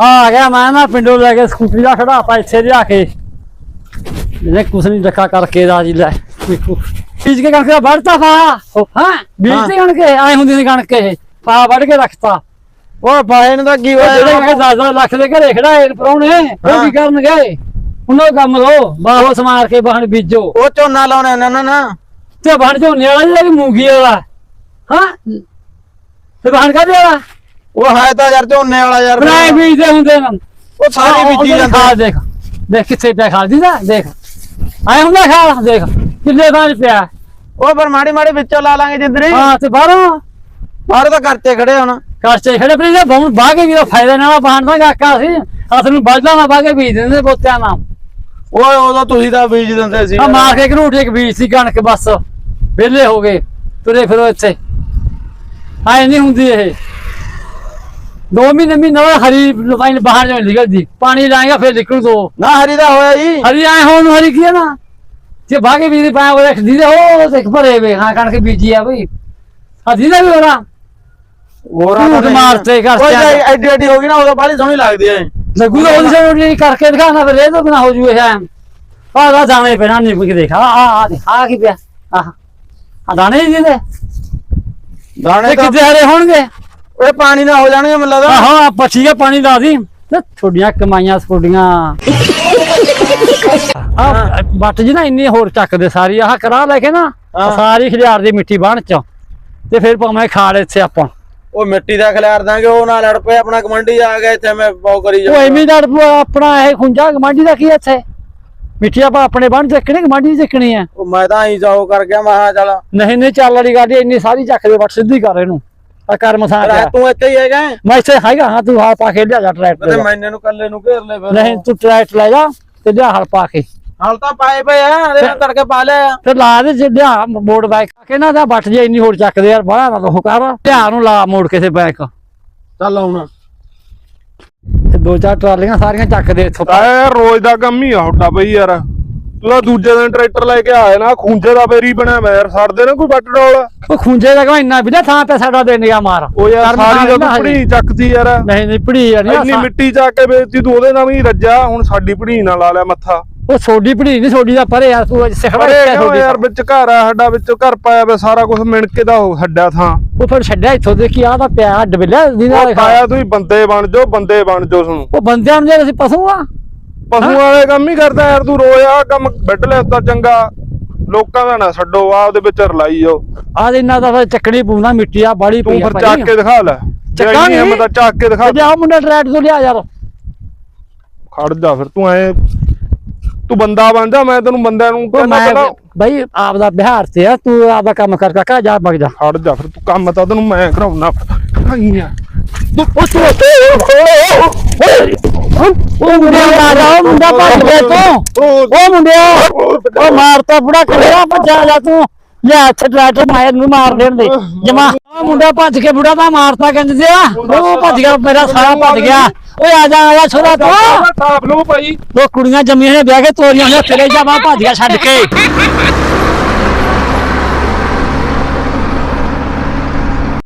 ਆ ਗਿਆ ਮੈਂ ਨਾ ਪਿੰਡੋਂ ਲੈ ਕੇ ਸਕੂਟਰੀ ਦਾ ਖੜਾਤਾ ਇੱਥੇ ਲਿਆ ਕੇ। ਜਿਹਨੇ ਕੁਛ ਨਹੀਂ ਰੱਖਾ ਕਰਕੇ ਰਾਜੀ ਲੈ। ਦੇਖੋ ਬੀਜ ਕੇ ਕਣਕ ਦਾ ਵੜਤਾ ਪਾ। ਹਾਂ। ਬੀਜ ਤੇ ਕਣਕ ਆਏ ਹੁੰਦੀ ਸੀ ਕਣਕ ਇਹ। ਪਾ ਵੜ ਕੇ ਰੱਖਤਾ। ਉਹ ਪਾਏ ਨੂੰ ਤਾਂ ਕੀ ਉਹ ਜਿਹੜੇ ਹੋਇਆ ਮੈਂ 10 ਲੱਖ ਦੇ ਘਰੇ ਖੜਾ ਇਹ ਪਰੌਣੇ ਉਹ ਕੀ ਕਰਨਗੇ? ਉਹਨਾਂ ਕੰਮ ਲੋ ਬਾਹੋ ਸਮਾਰ ਕੇ ਬਾਹਣ ਬੀਜੋ। ਉਹ ਝੋਨਾ ਲਾਉਣੇ ਨੇ ਨਾ। ਤੇ ਬਣ ਝੋਨੇ ਵਾਲਾ ਜਿਹੜਾ ਮੂੰਗੀ ਵਾਲਾ। ਹਾਂ। ਤੇ ਬਣ ਕਾਹਦੇ ਵਾਲਾ? ਉਹ ਹੈ ਤਾਂ ਯਾਰ ਝੋਨੇ ਵਾਲਾ ਯਾਰ ਬਣਾਏ ਬੀਜਦੇ ਹੁੰਦੇ ਨੇ ਉਹ ਸਾਰੇ ਬੀਜੀ ਜਾਂਦੇ ਖਾ ਦੇਖ। ਦੇਖ ਕਿੱਥੇ ਪਿਆ ਖਾ ਦੀਦਾ ਦੇਖ। ਆਏ ਹੁੰਦਾ ਖਾ ਦੇਖ। ਕਿੱਲੇ ਬਾਂਝ ਪਿਆ? ਉਹ ਪਰ ਮਾੜੀ ਮਾੜੀ ਵਿੱਚੋਂ ਲਾ ਲਾਂਗੇ ਜਿੱਧਰੇ ਹਾਂ। ਤੇ ਬਾਹਰੋਂ? ਬਾਹਰ ਤਾਂ ਕਰਤੇ ਖੜੇ ਹੁਣ। ਕਾਸਤੇ ਖੜੇ ਪਈ ਜੇ ਬਹੁਤ ਬਾਗੇ ਵੀ ਦਾ ਫਾਇਦਾ ਨਾਲ ਬਾਹਣ ਦਾ ਗਾਕਾ ਸੀ। ਹੱਥ ਨੂੰ ਬਾਜਦਾ ਨਾ ਬਾਗੇ ਬੀਜ ਦਿੰਦੇ ਬੋਤਿਆਂ ਨਾਲ। ਓਏ ਉਦੋਂ ਤੁਸੀਂ ਤਾਂ ਬੀਜ ਦਿੰਦੇ ਸੀ। ਆ ਮਾਰ ਕੇ ਘਰੂਟ ਇੱਕ ਬੀਜ ਸੀ ਕਣਕ ਬਸ। ਵਿਹਲੇ ਹੋ ਗਏ ਤੁਰੇ ਫਿਰੋ ਇੱਥੇ। ਆਏ ਨਹੀਂ ਹੁੰਦੀ ਇਹ। ਦੋ ਮਹੀਨੇ ਮਹੀਨਾ ਬਾਅਦ ਹਰੀ ਲਾਈਨ ਬਾਹਰ ਜਾਣ ਨਿਕਲਦੀ। ਪਾਣੀ ਲਾਏਗਾ ਫਿਰ ਨਿਕਲੂ ਦੋ। ਨਾ ਹਰੀ ਦਾ ਹੋਇਆ ਜੀ। ਹਰੀ ਆਏ ਹੋਣ ਨੂੰ ਹਰੀ ਕੀ ਹੈ ਨਾ? ਜੇ ਬਾਗੇ ਬੀਜ ਪਾਇਆ ਉਹ ਰੱਖਦੀ ਦੇ ਉਹ ਦੇਖ ਭਰੇ ਵੇ ਹਾਂ ਕਣਕ ਬੀਜੀ ਆ ਬਈ। ਹਦੀ ਦਾ ਵੀ ਹੋਣਾ ਹੋਰ ਝੂਠ ਮਾਰਤੇ ਘਰ ਓਏ ਚ ਆ ਕੇ। ਐਡੀ ਐਡੀ ਹੋ ਗਈ ਨਾ ਉਦੋਂ ਬਾਹਲੀ ਸੋਹਣੀ ਲੱਗਦੀ ਐ। ਲੱਗੂ ਤਾਂ ਉਹਦੀ ਸੋਣੀ ਕਰਕੇ ਦਿਖਾਣਾ ਫਿਰ ਇਹ ਤਾਂ ਬਣਾ ਹੋ ਜੂ ਇਹ ਆ ਆ ਦਾਣੇ ਪੈਣਾ ਨਹੀਂ ਕਿ ਦੇਖ। ਆ ਆ ਦੇਖ, ਕੀ ਪਿਆ। ਆ ਆ ਦਾਣੇ ਜੀ ਦੇ ਦਾਣੇ ਕਿੱਥੇ ਹਰੇ ਹੋਣਗੇ? ਓਏ ਪਾਣੀ ਨਾ ਹੋ ਜਾਣਗੇ ਮੈਨੂੰ ਲੱਗਦਾ। ਆਹੋ ਆ ਪੱਛੀ ਕੇ ਪਾਣੀ ਦੀ। ਤੇ ਛੋਡੀਆਂ ਕਮਾਈਆਂ ਸਪੋਡੀਆਂ ਆ ਬੱਟ ਜੀ ਨਾ ਇੰਨੀ ਹੋਰ ਚੱਕਦੇ ਸਾਰੀ ਆਹ ਕਰਾ ਲੈ ਕੇ ਨਾ ਹਾਂ। ਸਾਰੀ ਖਿਲਾਰ ਦੀ ਮਿੱਟੀ ਬਾਣ ਚ। ਤੇ ਫਿਰ ਭਾਵੇਂ ਖਾੜ ਇੱਥੇ ਆਪਾਂ। ਉਹ ਮਿੱਟੀ ਦਾ ਖਿਲਾਰ ਦਾਂਗੇ ਉਹ ਨਾਲ ਲੜ ਪਏ ਆਪਣਾ ਕਮੰਡੀ ਆ ਗਿਆ ਇੱਥੇ ਮੈਂ ਪਾਉ ਕਰੀ ਉਹ ਐਵੇਂ ਦਾ ਆਪਣਾ ਇਹ ਖੁੰਝਾ ਗਮਾਂਡੀ ਦਾ ਕੀ ਹੈ ਇੱਥੇ? ਮਿੱਟੀ ਆਪਾਂ ਆਪਣੇ ਬਾਣ ਚੱਕਣੀ ਗਮਾਂਡੀ ਚੱਕਣੀ ਹੈ ਉਹ ਮੈਂ ਤਾਂ ਐਂ ਜਾਓ ਕਰ ਗਿਆ ਮੈਂ ਕਿਹਾ ਚੱਲ। ਨਹੀਂ ਨਹੀਂ ਚੱਲ ਵਾਲੀ ਗੱਲ ਇੰਨੀ ਸਾਰੀ ਚੱਕ ਦੇ ਬੱਟ ਸਿੱਧੀ ਕਰ ਇਹਨੂੰ। ਆ ਕਰ ਮਸਾ ਰਹਿ ਤੂੰ ਇੱਥੇ ਹੀ ਹੈਗਾ ਮੈਂ ਇੱਥੇ ਹੈਗਾ ਹਾਂ ਤੂੰ ਆ ਪਾ ਕੇ ਲਿਆ ਜਾ ਟਰੈਕਟਰ ਤੇ ਦਾ। ਮੈਨੇ ਨੂੰ ਕੱਲੇ ਨੂੰ ਘੇਰ ਲੈ ਫਿਰ। ਨਹੀਂ ਤੂੰ ਟਰੈਕਟਰ ਲੈ ਜਾ ਤੇ ਲਿਆ ਹਲ ਪਾ ਕੇ। ਹਾਲ ਤਾਂ ਪਾਏ ਪਏ ਆ ਇਹਦੇ ਨਾਲ ਤੜਕੇ ਪਾ ਲਿਆ ਤੇ ਲਾ ਦੇ ਜੇ ਲਿਆ ਮੋੜ ਬਾਈਕ ਕੇ ਨਾ ਤਾਂ ਬੱਟ ਜੇ ਇੰਨੀ ਹੋਰ ਚੱਕਦੇ ਯਾਰ ਬਾਹਲਾ ਨਾ ਉਹ ਕਰ। ਧਿਆਨ ਨੂੰ ਲਾ ਮੋੜ ਕੇ ਤੇ ਬਾਈਕ ਚੱਲ ਆਉਣਾ। ਤੇ ਦੋ ਚਾਰ ਟਰਾਲੀਆਂ ਸਾਰੀਆਂ ਚੱਕਦੇ ਇੱਥੋਂ। ਆ ਯਾਰ ਰੋਜ਼ ਦਾ ਕੰਮ ਹੀ ਆ ਹੁੱਡਾ ਬਈ ਯਾਰ। ਤਾਂ ਦੂਜੇ ਦਿਨ ਟਰੈਕਟਰ ਲੈ ਕੇ ਆਇਆ ਨਾ ਖੂੰਜੇ ਦਾ ਬੇਰੀ ਬਣਿਆ ਮੈਂ ਯਾਰ ਸੜਦੇ ਨਾ ਕੋਈ ਬੱਟ ਡੋਲ। ਉਹ ਖੁੰਝੇ ਦਾ ਇੰਨਾ ਵੀ ਨਾ ਥਾਂ ਤੇ ਸਾਡਾ ਦੇ ਨਿਗਾ ਮਾਰ। ਉਹ ਯਾਰ ਕਰਮ ਸਾਰੀ ਨਾਲ ਦਾ ਨਾ ਪੜੀ ਚੱਕਦੀ ਯਾਰ। ਨਹੀਂ ਨਹੀਂ ਪੜੀ ਆ ਇੰਨੀ ਨਹੀਂ ਮਿੱਟੀ ਚੱਕ ਕੇ ਵੇਚਦੀ ਤੂੰ ਉਹਦੇ ਨਾਲ ਵੀ ਰੱਜਾ ਹੁਣ ਸਾਡੀ ਪੜੀ ਨਾਲ ਲਾ ਲਿਆ ਮੱਥਾ। ਉਹ ਛੋਡੀ ਪੜੀ ਨਹੀਂ ਛੋਡੀ ਦਾ ਪਰੇ ਆ ਤੂੰ ਸਿਖੜਾ ਅਰੇ ਕਿਉਂ ਛੋਡੀ ਯਾਰ ਵਿੱਚ ਘਰ ਆ ਸਾਡਾ ਵਿੱਚ ਘਰ ਪਾਇਆ ਵੇ ਸਾਰਾ ਕੁਝ ਮਿਣ ਕੇ ਦਾ ਉਹ ਛੱਡਿਆ ਥਾਂ। ਉਹ ਫਿਰ ਛੱਡਿਆ ਇੱਥੋਂ ਦੇ ਕੀ ਆ ਤਾਂ ਪਿਆ ਹੱਡ ਬਿਲਿਆ ਉਹ ਖਾਇਆ ਤੁਸੀਂ ਬੰਦੇ ਬਣ ਜਾਓ ਬੰਦੇ ਬਣ ਜਾਓ ਸੁਣੋ ਉਹ ਬੰਦਿਆਂ ਨੂੰ ਜੇ ਅਸੀਂ ਪਸ਼ੂ ਆ। ਪਸ਼ੂਆਂ ਵਾਲੇ ਕੰਮ ਹੀ ਕਰਦਾ ਯਾਰ ਤੂੰ ਰੋਜ਼ ਆ ਕੰਮ ਵੱਢ ਲਿਆ ਤਾਂ ਚੰਗਾ। ਲੋਕਾਂ ਦਾ ਨਾ ਛੱਡੋ ਆ ਉਹਦੇ ਵਿੱਚ ਰਲਾਈ ਜਾਓ। ਆ ਇਹਨਾਂ ਦਾ ਚੱਕਣੀ ਪੂੰਦਾ ਮਿੱਟੀ ਆ ਬਾੜੀ ਤੂੰ ਪਈ ਆ ਫਿਰ ਚੱਕ ਕੇ ਦਿਖਾ ਲੈ। ਚੱਕਾਂਗੇ। ਚੱਕਾਂਗੇ ਮੈਂ ਤਾਂ ਚੱਕ ਕੇ ਦਿਖਾ। ਜਾ ਮੁੰਡਾ ਟਰੈਕਟਰ ਤੋਂ ਲਿਆ ਯਾਰ। ਖੜ ਜਾ ਫਿਰ ਤੂੰ ਐ ਤੂੰ ਬੰਦਾ ਬਣ ਜਾ ਮੈਂ ਤੈਨੂੰ ਬੰਦਿਆਂ ਨੂੰ ਉਹ ਕਹਿੰਦਾ ਮੈਂ ਪਹਿਲਾਂ ਆਪ ਦਾ ਬਿਹਾਰ ਤੇ ਆ ਤੂੰ ਆਪ ਦਾ ਕੰਮ ਕਰ ਕਾਕਾ ਜਾ ਵਗ ਜਾ। ਖੜ ਜਾ ਫਿਰ ਤੂੰ ਕੰਮ ਤਾਂ ਤੈਨੂੰ ਮੈਂ ਕਰਾਉਣਾ। ਆਈ ਆ। ਉਹ ਤੂੰ ਉਹ ਮੁੰਡਾ ਮਾਰਾ ਉਹ ਮੁੰਡਾ ਭੱਜ ਗਿਆ ਤੂੰ ਉਹ ਮੁੰਡਿਆ ਉਹ ਮਾਰਤਾ ਬੁੜਾ ਕਰਿਆ ਭੱਜਾ ਜਾ ਤੂੰ। ਲਿਆ ਇੱਥੇ ਟਰੈਕਟਰ ਮਾਰ ਨੂੰ ਮਾਰ ਦੇਣ ਦੇ। ਜਮਾ ਉਹ ਮੁੰਡਾ ਭੱਜ ਕੇ ਬੁੜਾ ਮਾਰਤਾ ਕਹਿੰਦੇ ਆ ਉਹ ਭੱਜ ਗਿਆ ਮੇਰਾ ਸਾਰਾ ਭੱਜ ਗਿਆ। ਓਏ ਆ ਜਾ ਆ ਜਾ ਛੋਰਾ ਤੂੰ। ਸਾਫ਼ ਲੋ ਭਾਈ। ਉਹ ਕੁੜੀਆਂ ਜੰਮੀਆਂ ਨੇ ਵਿਆਹ ਕੇ ਤੋਰੀਆਂ ਨੇ ਤੇਰੇ ਜਾਵਾ ਭੱਜ ਗਿਆ ਛੱਡ ਕੇ।